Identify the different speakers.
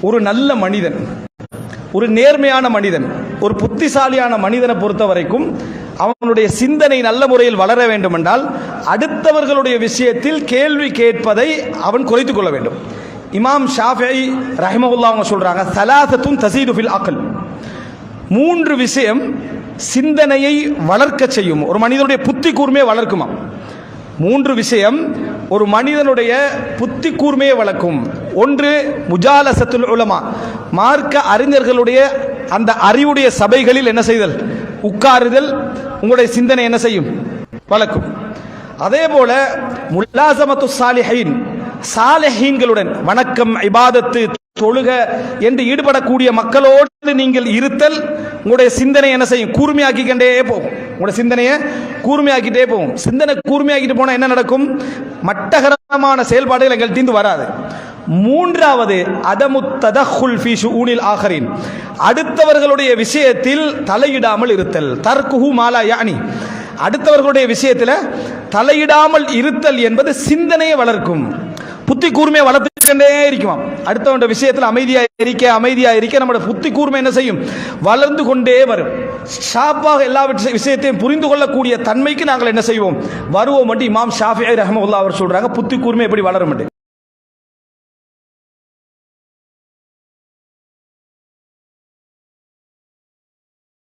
Speaker 1: ஒரு நல்ல மனிதன் ஒரு நேர்மையான மனிதன் ஒரு புத்திசாலியான மனிதனை பொறுத்த வரைக்கும் அவனுடைய சிந்தனை நல்ல முறையில் வளர வேண்டுமென்றால் அடுத்தவர்களுடைய விஷயத்தில் கேள்வி கேட்பதை அவன் குறைத்துக் கொள்ள வேண்டும். இமாம் ஷாஃபி ரஹிமகுல்லா அவங்க சொல்றாங்க சலாசத்தும் தசீது ஃபில் அக்கல் மூன்று விஷயம் சிந்தனையை வளர்க்க செய்யும். ஒரு மனிதனுடைய புத்தி கூர்மையை வளர்க்குமா மூன்று விஷயம் ஒரு மனிதனுடைய புத்தி கூர்மையை வளர்க்கும். ஒன்று முஜாலசத்துல் உலமா. மார்க்க அறிஞர்களுடைய அந்த அறிவுடைய சபைகளில் என்ன செய்தல்? உட்காருதல் உங்களுடைய சிந்தனை என்ன செய்யும்? வளர்க்கும். அதே போல முல்லாசமத்து சாலிஹின் சாலிஹீன்களுடன் வணக்கம் இபாதத்து தொழுக என்று ஈடுபடக்கூடிய மக்களோடு நீங்கள் இருத்தல் உங்களுடைய சிந்தனை என்ன செய்யும்? கூர்மையாக்கிக்கிட்டே போகும். உங்களுடைய சிந்தனையை கூர்மையாக்கிட்டே போகும். சிந்தனை கூர்மையாக்கிட்டு போனால் என்ன நடக்கும்? மட்டகரமான செயல்பாடுகள் எங்கள் தீர்ந்து வராது. மூன்றாவது அதமுத்ததஹுல் ஃபி ஷுஊனில் ஆகரின் அடுத்தவர்களுடைய விஷயத்தில் தலையிடாமல் இருத்தல். தர்குஹு மாலா யானி அடுத்தவர்களுடைய விஷயத்தில் தலையிடாமல் இருத்தல் என்பது சிந்தனையை வளர்க்கும். புத்தி கூர்மையை வளர்த்துக்கிட்டே இருக்குமா அடுத்தவனுடைய விஷயத்தில் அமைதியாக இருக்க அமைதியாக இருக்க நம்மளோட புத்தி கூர்மை என்ன செய்யும்? வளர்ந்து கொண்டே வரும். ஷாப்பாக எல்லா விஷயத்தையும் புரிந்து கொள்ளக்கூடிய தன்மைக்கு நாங்கள் என்ன செய்வோம்? வருவோம் மட்டும் இமாம் ஷாஃபி ரஹமுல்லா அவர் சொல்கிறாங்க புத்தி கூர்மை எப்படி வளரும்